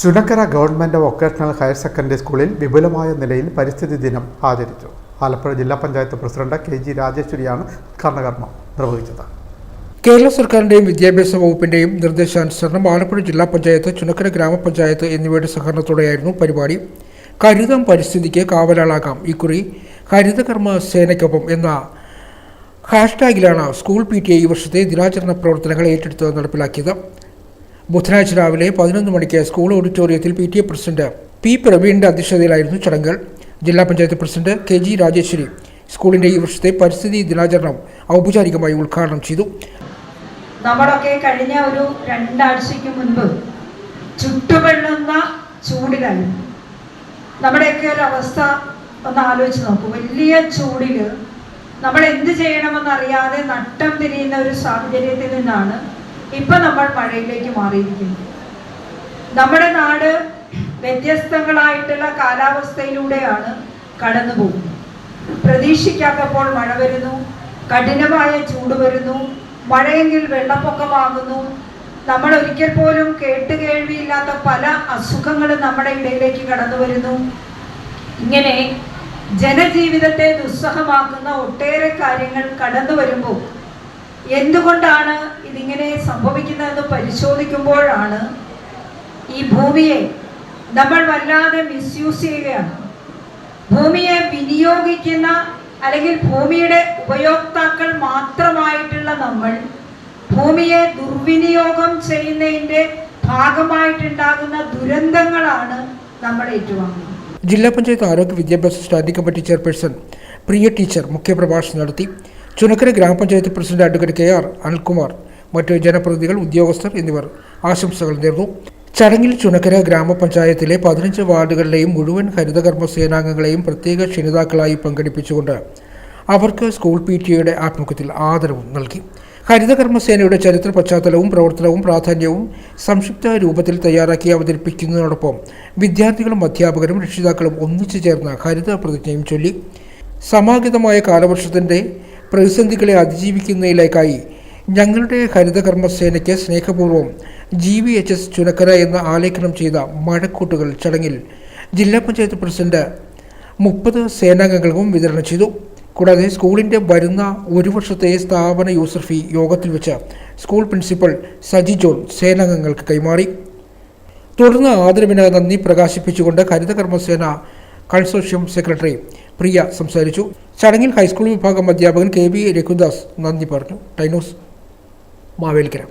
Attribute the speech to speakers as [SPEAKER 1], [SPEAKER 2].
[SPEAKER 1] Chunakkara government vocational higher secondary സ്കൂളിൽ വിപുലമായ നിലയിൽ പരിസ്ഥിതി ദിനം ആചരിച്ചു. ആലപ്പുഴ ജില്ലാ പഞ്ചായത്ത് പ്രസിഡന്റ് കെ ജി രാജേശ്വരിയാണ് ഉദ്ഘാടനകർമ്മം നിർവഹിച്ചത്.
[SPEAKER 2] കേരള സർക്കാരിന്റെയും വിദ്യാഭ്യാസ വകുപ്പിന്റെയും നിർദ്ദേശാനുസരണം ആലപ്പുഴ ജില്ലാ പഞ്ചായത്ത് ചുനക്കര ഗ്രാമപഞ്ചായത്ത് എന്നിവയുടെ സഹകരണത്തോടെയായിരുന്നു പരിപാടി. കരുതം പരിസ്ഥിതിക്ക് കാവലാളാകാം. ഇക്കുറി ഹരിതകർമ്മ സേനയ്ക്കൊപ്പം എന്ന ഹാഷ്ടാഗിലാണ് സ്കൂൾ പി ടി ഐ ഈ വർഷത്തെ ദിനാചരണ പ്രവർത്തനങ്ങൾ ഏറ്റെടുത്ത് നടപ്പിലാക്കിയത്. ബുധനാഴ്ച രാവിലെ പതിനൊന്ന് മണിക്ക് സ്കൂൾ ഓഡിറ്റോറിയത്തിൽ P T A president P പ്രവീണിന്റെ അധ്യക്ഷതയിലായിരുന്നു ചടങ്ങുകൾ ജില്ലാ panchayat president K G Rajeshwari സ്കൂളിന്റെ ഈ വർഷത്തെ പരിസ്ഥിതി ദിനാചരണം ഔപചാരികമായി ഉദ്ഘാടനം ചെയ്തു.
[SPEAKER 3] നമ്മളൊക്കെ കഴിഞ്ഞ ഒരു രണ്ടാഴ്ചയ്ക്ക് മുൻപ് ചുട്ടുപെണ്ണുന്ന ചൂടിലായിരുന്നു നമ്മുടെയൊക്കെ ഒരു അവസ്ഥ ഒന്ന് ആലോചിച്ച് നോക്കൂ. വലിയ ചൂടിൽ നമ്മൾ എന്ത് ചെയ്യണമെന്നറിയാതെ നട്ടം തിരിയുന്ന ഒരു സാഹചര്യത്തിൽ നിന്നാണ് ഇപ്പൊ നമ്മൾ മഴയിലേക്ക് മാറിയിരിക്കുന്നു. നമ്മുടെ നാട് വ്യത്യസ്തങ്ങളായിട്ടുള്ള കാലാവസ്ഥയിലൂടെയാണ് കടന്നു പോകുന്നത്. പ്രതീക്ഷിക്കാത്തപ്പോൾ മഴ വരുന്നു കഠിനമായ ചൂട് വരുന്നു മഴയെങ്കിൽ വെള്ളപ്പൊക്കമാകുന്നു. നമ്മൾ ഒരിക്കൽ പോലും കേട്ടുകേൾവിയില്ലാത്ത പല അസുഖങ്ങളും നമ്മുടെ ഇടയിലേക്ക് കടന്നു വരുന്നു. ഇങ്ങനെ ജനജീവിതത്തെ ദുസ്സഹമാക്കുന്ന ഒട്ടേറെ കാര്യങ്ങൾ കടന്നു വരുമ്പോൾ എന്തുകൊണ്ടാണ് ഇതിങ്ങനെ സംഭവിക്കുന്നതെന്ന് പരിശോധിക്കുമ്പോഴാണ് ഈ ഭൂമിയെ നമ്മൾ വല്ലാതെ മിസ്യൂസ് ചെയ്യുകയാണ്. ഭൂമിയെ വിനിയോഗിക്കുന്ന അല്ലെങ്കിൽ ഭൂമിയുടെ ഉപയോക്താക്കൾ മാത്രമായിട്ടുള്ള നമ്മൾ ഭൂമിയെ ദുർവിനിയോഗം ചെയ്യുന്നതിന്റെ ഭാഗമായിട്ടുണ്ടാകുന്ന ദുരന്തങ്ങളാണ് നമ്മൾ ഏറ്റുവാങ്ങുന്നത്.
[SPEAKER 2] ജില്ലാ പഞ്ചായത്ത് ആരോഗ്യ വിദ്യാഭ്യാസ standing committee chairperson Priya teacher മുഖ്യപ്രഭാഷണം നടത്തി. ചുനക്കര ഗ്രാമപഞ്ചായത്ത് president advocate K R Anilkumar മറ്റു ജനപ്രതിനിധികൾ ഉദ്യോഗസ്ഥർ എന്നിവർ ആശംസകൾ നേർന്നു. ചടങ്ങിൽ ചുനക്കര ഗ്രാമപഞ്ചായത്തിലെ പതിനഞ്ച് വാർഡുകളിലെയും മുഴുവൻ ഹരിതകർമ്മ സേനാംഗങ്ങളെയും പ്രത്യേക ക്ഷണിതാക്കളായി പങ്കെടുപ്പിച്ചുകൊണ്ട് അവർക്ക് സ്കൂൾ പി ടി എയുടെ ആഭിമുഖ്യത്തിൽ ആദരവും നൽകി. ഹരിതകർമ്മസേനയുടെ ചരിത്ര പശ്ചാത്തലവും പ്രവർത്തനവും പ്രാധാന്യവും സംക്ഷിപ്ത രൂപത്തിൽ തയ്യാറാക്കി അവതരിപ്പിക്കുന്നതിനോടൊപ്പം വിദ്യാർത്ഥികളും അധ്യാപകരും രക്ഷിതാക്കളും ഒന്നിച്ചു ചേർന്ന ഹരിത പ്രതിജ്ഞയും ചൊല്ലി. സമാഗതമായ കാലവർഷത്തിന്റെ പ്രതിസന്ധികളെ അതിജീവിക്കുന്നതിലേക്കായി ഞങ്ങളുടെ ഹരിതകർമ്മസേനയ്ക്ക് സ്നേഹപൂർവം G V H S Chunakkara എന്ന് ആലേഖനം ചെയ്ത മഴക്കൂട്ടുകൾ ചടങ്ങിൽ ജില്ലാ പഞ്ചായത്ത് പ്രസിഡന്റ് മുപ്പത് സേനാംഗങ്ങൾക്കും വിതരണം ചെയ്തു. കൂടാതെ സ്കൂളിന്റെ വരുന്ന ഒരു വർഷത്തെ സ്ഥാപന യൂസർ ഫീ യോഗത്തിൽ വെച്ച് സ്കൂൾ പ്രിൻസിപ്പൽ സജി ജോൺ സേനാംഗങ്ങൾക്ക് കൈമാറി. തുടർന്ന് ആദരവിന് നന്ദി പ്രകാശിപ്പിച്ചുകൊണ്ട് ഹരിതകർമ്മസേന കൺസോർഷ്യം സെക്രട്ടറി പ്രിയ സംസാരിച്ചു. ചടങ്ങിൽ ഹൈസ്കൂൾ വിഭാഗം അധ്യാപകൻ കെ വി രഘുദാസ് നന്ദി പറഞ്ഞു. ടൈനോസ് മാവേലിക്കര.